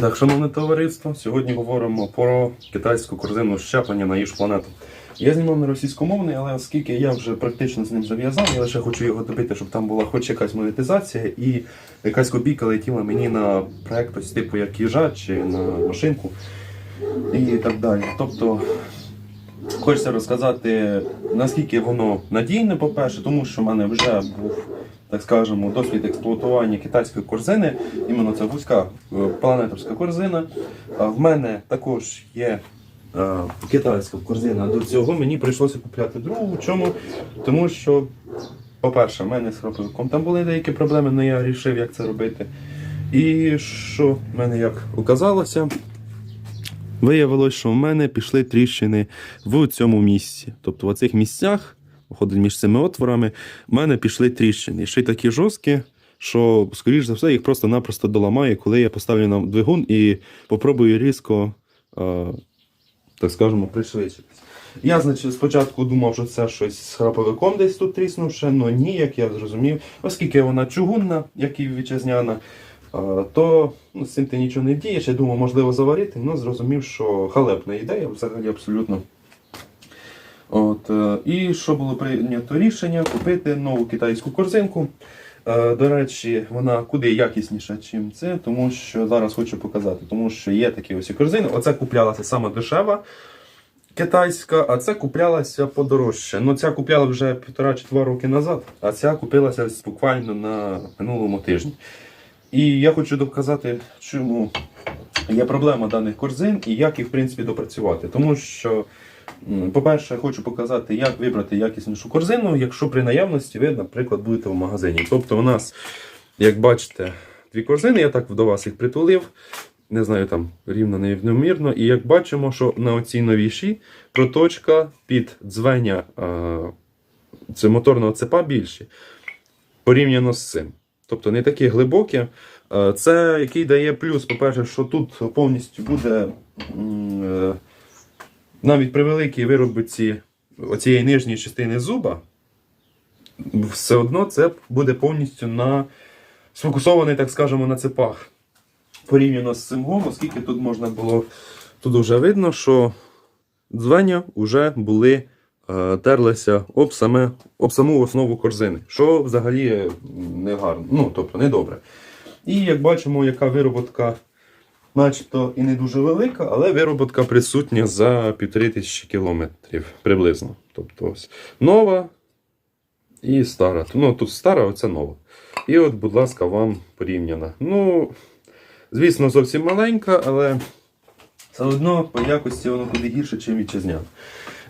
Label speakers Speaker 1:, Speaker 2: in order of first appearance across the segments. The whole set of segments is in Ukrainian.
Speaker 1: Так, шановне товариство, сьогодні говоримо про китайську корзину щеплення на їж планету. Я знімав на російськомовний, але оскільки я вже практично з ним зав'язав, я лише хочу його добити, щоб там була хоч якась монетизація і якась копійка летіла мені на проект ось типу як їжа чи на машинку і так далі. Тобто хочеться розказати, наскільки воно надійне, по-перше, тому що в мене вже був, так скажемо, досвід експлуатування китайської корзини. Іменно це вузька е, планетовська корзина. В мене також є е, китайська корзина до цього. Мені прийшлося купляти другу. Чому? Тому що, по-перше, в мене з храповиком там були деякі проблеми, але я вирішив, як це робити. І що в мене як оказалося, Виявилось, що в мене пішли тріщини в цьому місці. Тобто в цих місцях, виходить між цими отворами, в мене пішли тріщини. Ще й такі жорсткі, що, скоріш за все, їх просто-напросто доламає, коли я поставлю на двигун і попробую різко, так скажемо, пришвидшитись. Я, значить, спочатку думав, що це щось з храповиком десь тут тріснувши, але ні, як я зрозумів, оскільки вона чугунна, як і вітчизняна, то ну, з цим ти нічого не вдієш. Я думав, можливо, заварити, але зрозумів, що халепна ідея взагалі абсолютно. От, е, і що було прийнято рішення купити нову китайську корзинку. Е, До речі, вона куди якісніша, ніж це, тому що зараз хочу показати, тому що є такі ось корзини. Оце куплялася саме дешева китайська, а це куплялася подорожче. Ну, ця купляла вже півтора чи два роки назад, а ця купилася буквально на минулому тижні. І я хочу доказати, чому є проблема даних корзин і як їх в принципі допрацювати. Тому що, по-перше, я хочу показати, як вибрати якіснішу корзину, якщо при наявності ви, наприклад, будете в магазині. Тобто, у нас, як бачите, дві корзини, я так до вас їх притулив. Не знаю, там рівно невмірно. І як бачимо, що на оцій новішій проточка під дзвеня це моторного цепа більші порівняно з цим. Тобто не такі глибокі. Це який дає плюс, по-перше, що тут повністю буде е, навіть при великій виробці оцієї нижньої частини зуба, все одно це буде повністю на сфокусований, так скажемо, на цепах. Порівняно з цим гом, оскільки тут можна було. Тут вже видно, що дзвеня вже були е, терлися об, саме, об саму основу корзини, що взагалі не гарно, ну тобто не добре. І як бачимо, яка вироботка, начебто і не дуже велика, але вироботка присутня за півтори тисячі кілометрів приблизно. Тобто ось нова і стара. Ну тут стара, оце нова. І от, будь ласка, вам порівняна. Ну, звісно, зовсім маленька, але все одно по якості воно куди гірше, ніж вітчизняна.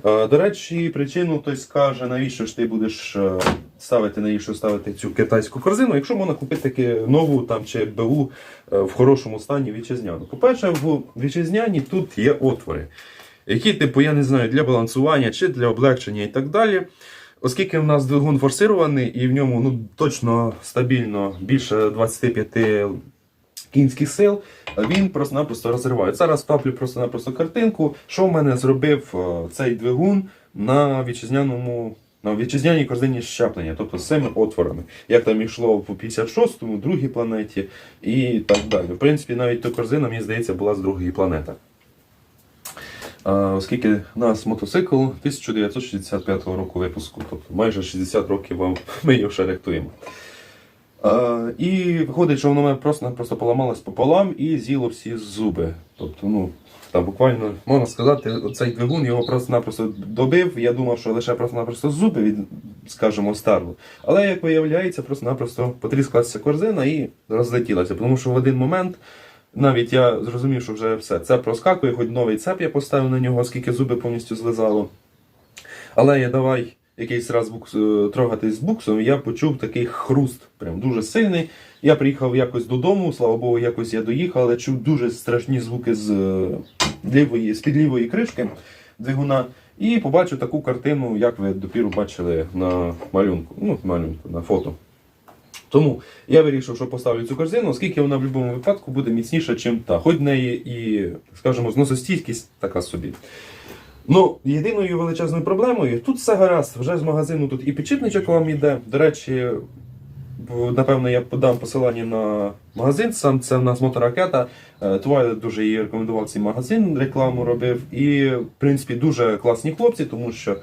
Speaker 1: Е, До речі, причину хтось скаже, навіщо ж ти будеш е, ставити навіщо ставити цю китайську корзину, якщо можна купити таки нову там чи БУ е, в хорошому стані вітчизняну. По-перше, в вітчизняній тут є отвори, які, типу, я не знаю, для балансування чи для облегчення і так далі. Оскільки в нас двигун форсирований і в ньому ну, точно стабільно більше 25 кінських сил, він просто-напросто розриває. Зараз ставлю просто-напросто картинку, що в мене зробив е, цей двигун на вітчизняному. На вітчизняній корзині щеплення, тобто з цими отворами. Як там йшло по 56-му, другій планеті і так далі. В принципі, навіть та корзина, мені здається, була з другої планети. Оскільки у нас мотоцикл 1965 року випуску, тобто майже 60 років ми його ще рихтуємо. А, і виходить, що воно мене просто просто поламалось пополам і з'їло всі зуби. Тобто, ну, там буквально можна сказати, цей двигун його просто-напросто добив. Я думав, що лише просто-напросто зуби від, скажімо, старло. Але як виявляється, просто-напросто потріскалася корзина і розлетілася. Тому що в один момент навіть я зрозумів, що вже все, це проскакує, хоч новий цеп я поставив на нього, оскільки зуби повністю злизало. Але я давай якийсь раз букс, е, трогатись з буксом, я почув такий хруст, прям дуже сильний. Я приїхав якось додому, слава Богу, якось я доїхав, але чув дуже страшні звуки з е, лівої, з-під лівої кришки двигуна. І побачив таку картину, як ви допіру бачили на малюнку, ну, малюнку, на фото. Тому я вирішив, що поставлю цю корзину, оскільки вона в будь-якому випадку буде міцніша, ніж та. Хоч в неї і, скажімо, зносостійкість така собі. Ну, єдиною величезною проблемою, тут все гаразд, вже з магазину тут і підшипничок вам йде. До речі, напевно, я подам посилання на магазин. Сам це в нас моторакета. Е, Твайлет дуже її рекомендував цей магазин, рекламу робив. І, в принципі, дуже класні хлопці, тому що.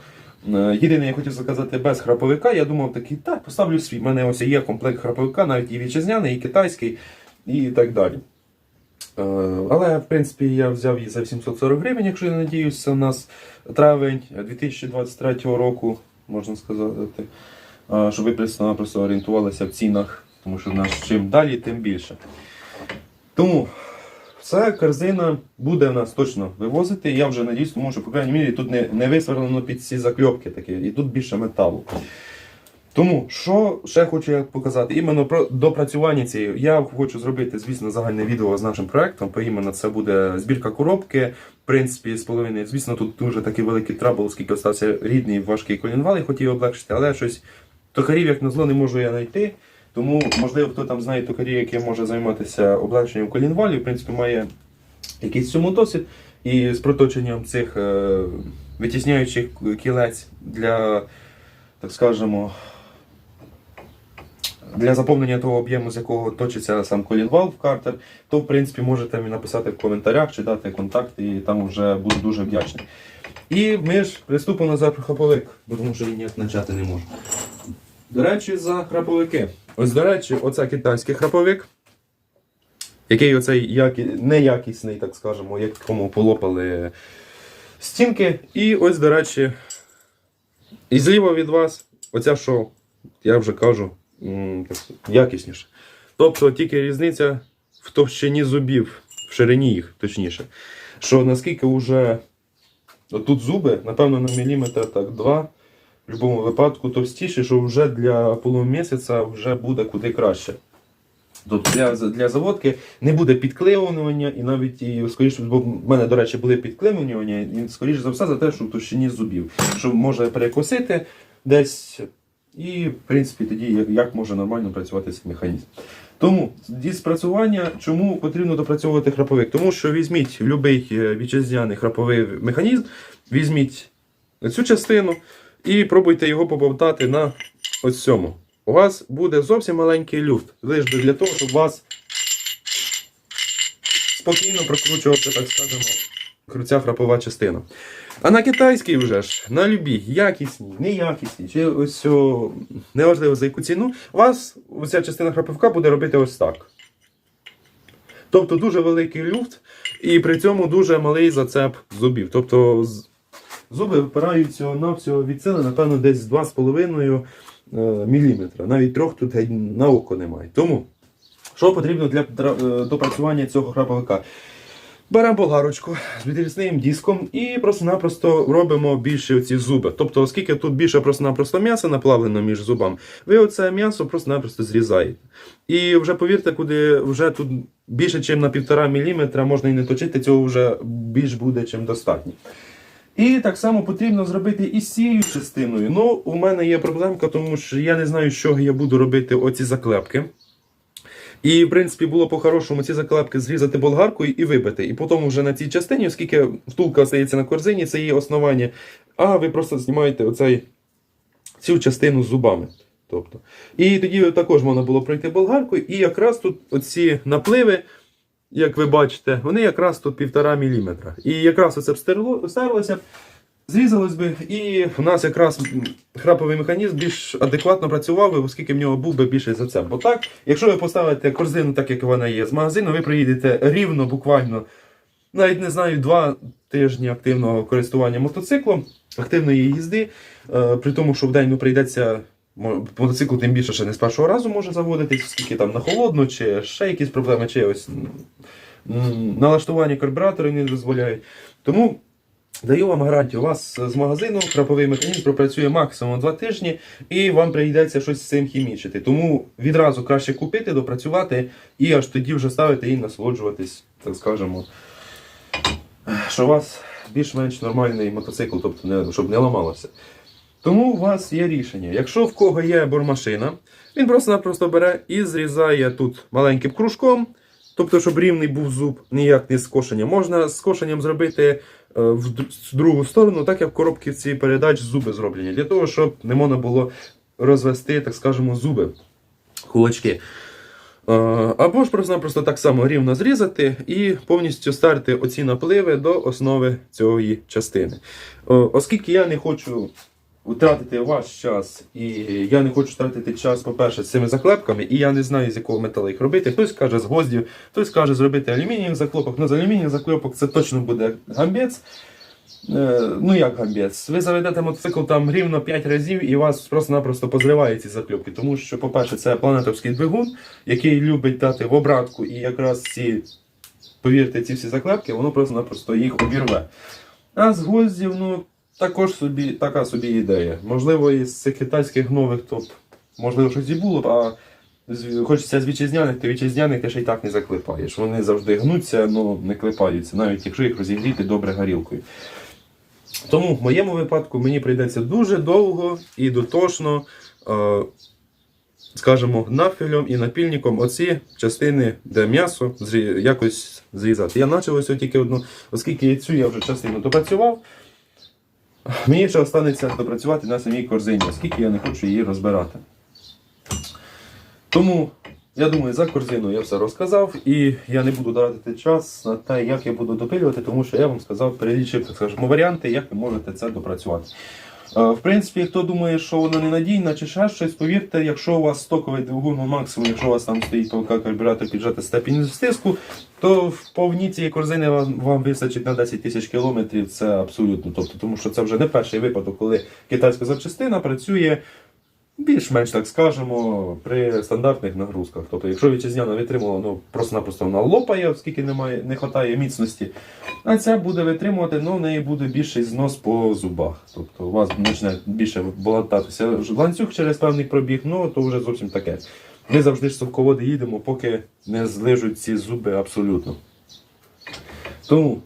Speaker 1: е, Єдине, я хотів заказати без храповика. Я думав такий, так, поставлю свій. У мене ось є комплект храповика, навіть і вітчизняний, і китайський, і так далі. Е, Але, в принципі, я взяв її за 740 гривень, якщо я це у нас травень 2023 року, можна сказати, Е, щоб ви просто орієнтувалися в цінах, тому що нас чим далі, тим більше. Тому ця корзина буде в нас точно вивозити. Я вже надіюсь, тому що, по крайній мірі, тут не, не висверлено під ці закльопки такі, і тут більше металу. Тому що ще хочу я показати, іменно про допрацювання цієї. Я хочу зробити, звісно, загальне відео з нашим проектом. Іменно це буде збірка коробки. В принципі, з половини. Звісно, тут дуже такий великий трабл, оскільки остався рідний важкий колінвал, і хотів облегшити, але щось токарів, як назло, не можу я знайти. Тому, можливо, хто там знає токарів, які може займатися облегшенням колінвалів, в принципі, має якийсь цьому досвід. І з проточенням цих е, витісняючих кілець для, так скажемо, для заповнення того об'єму, з якого точиться сам колінвал в картер, то в принципі можете мені написати в коментарях чи дати контакт, і там вже буду дуже вдячний. І ми ж приступимо за храповик, бо тому що він ніяк почати не може. До речі, за храповики. Ось, до речі, оце китайський храповик, який оцей які... неякісний, так скажемо, якому полопали стінки. І ось, до речі, і зліва від вас, оця що, я вже кажу, якісніше. Тобто тільки різниця в товщині зубів, в ширині їх, точніше. Що наскільки вже тут зуби, напевно, на міліметр так два. В будь-якому випадку товстіше, що вже для полумісяця вже буде куди краще. Тобто для, для заводки не буде підклеювання і навіть і скоріше, бо в мене, до речі, були підклеювання, і скоріше за все за те, що в товщині зубів, що може перекосити десь, і в принципі тоді як, може нормально працювати цей механізм. Тому спрацювання, чому потрібно допрацьовувати храповик? Тому що візьміть будь-який вітчизняний храповий механізм, візьміть цю частину і пробуйте його побовтати на ось цьому. У вас буде зовсім маленький люфт, лише для того, щоб вас спокійно прокручувався, так скажемо, ця храпова частина. А на китайській вже ж, на любій, якісній, неякісній, чи ось о, неважливо за яку ціну, у вас оця частина храповка буде робити ось так. Тобто дуже великий люфт, і при цьому дуже малий зацеп зубів. Тобто зуби випираються на всього від сили, напевно, десь 2,5 мм. Навіть трьох тут на око немає. Тому, що потрібно для е, допрацювання цього храповика? Беремо болгарочку з відрізним диском і просто-напросто робимо більше оці зуби. Тобто, оскільки тут більше просто-напросто м'яса наплавлено між зубами, ви оце м'ясо просто-напросто зрізаєте. І вже повірте, куди вже тут більше, ніж на 1,5 мм можна і не точити, цього вже більш буде, чим достатньо. І так само потрібно зробити і з цією частиною. Ну, у мене є проблемка, тому що я не знаю, з чого я буду робити оці заклепки. І, в принципі, було по-хорошому ці заклепки зрізати болгаркою і вибити. І потім вже на цій частині, оскільки втулка остається на корзині, це її основання. А ви просто знімаєте оцей, цю частину з зубами. Тобто. І тоді також можна було пройти болгаркою. І якраз тут оці напливи, як ви бачите, вони якраз тут 1,5 мм. І якраз оце б стерло- стерлося. Зрізалось би, і в нас якраз храповий механізм більш адекватно працював, би, оскільки в нього був би більший зацеп. Бо так, якщо ви поставите корзину так, як вона є з магазину, ви приїдете рівно, буквально, навіть не знаю, два тижні активного користування мотоциклом, активної їзди, е, при тому, що в день ну, прийдеться. Мотоцикл тим більше ще не з першого разу може заводитись, оскільки там на холодну, чи ще якісь проблеми, чи ось налаштування карбюратора не дозволяють. Тому Даю вам гарантію, у вас з магазину краповий механізм пропрацює максимум 2 тижні, і вам прийдеться щось з цим хімічити. Тому відразу краще купити, допрацювати і аж тоді вже ставити і насолоджуватись, так скажемо, що у вас більш-менш нормальний мотоцикл, тобто не, щоб не ламалося. Тому у вас є рішення. Якщо в кого є бормашина, він просто-напросто бере і зрізає тут маленьким кружком. Тобто, щоб рівний був зуб, ніяк не скошення. Можна з скошенням зробити в другу сторону, так як в коробці ці передач зуби зроблені, для того, щоб не можна було розвести, так скажемо, зуби. кулачки. Е, Або ж просто-напросто так само рівно зрізати і повністю старти оці напливи до основи цієї частини. Е, Оскільки я не хочу втратити ваш час, і я не хочу втратити час, по-перше, з цими заклепками, і я не знаю, з якого металу їх робити. Хтось каже з гвоздів, хтось каже зробити алюмінієвих заклепок. Ну, з алюмінієвих заклепок це точно буде гамбець. Е, ну як гамбець? Ви заведете мотоцикл там рівно 5 разів і вас просто-напросто позриває ці закльопки. Тому що, по-перше, це планетовський двигун, який любить дати в обратку, і якраз ці, повірте, ці всі заклепки, воно просто-напросто їх обірве. А з гвоздів, ну, також собі, така собі ідея. Можливо, із цих китайських нових, то можливо, щось і було б, а хочеться з вітчизняних, то вітчизняних ти ще й так не заклепаєш. Вони завжди гнуться, але не клепаються, навіть якщо їх розігріти добре горілкою. Тому в моєму випадку мені прийдеться дуже довго і дотошно, е, скажімо, нафілем і напільником оці частини, де м'ясо, якось зрізати. Я почав ось тільки одну, оскільки цю я вже частину допрацював. Мені ще останеться допрацювати на самій корзині, оскільки я не хочу її розбирати. Тому я думаю, за корзину я все розказав, і я не буду тратити час на те, як я буду допилювати, тому що я вам сказав, перелічив так скажемо, варіанти, як ви можете це допрацювати. Е, В принципі, хто думає, що вона ненадійна чи ще щось, повірте, якщо у вас стоковий двигун, максимум, якщо у вас там стоїть толка карбюратор піджати степінь стиску, то в повні цієї корзини вам, вам вистачить на 10 тисяч кілометрів. Це абсолютно. Тобто, тому що це вже не перший випадок, коли китайська запчастина працює більш-менш так скажемо, при стандартних нагрузках. Тобто, якщо вітчизняна витримувала, ну просто-напросто вона лопає, оскільки немає, не вистачає міцності. А ця буде витримувати, але в неї буде більший знос по зубах. Тобто у вас почне більше болотатися ланцюг через певний пробіг, ну то вже зовсім таке. Ми завжди ж совководи їдемо, поки не злижуть ці зуби абсолютно. Тому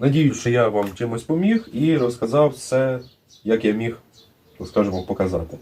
Speaker 1: надіюсь, що я вам чимось поміг і розказав все, як я міг, скажімо, показати.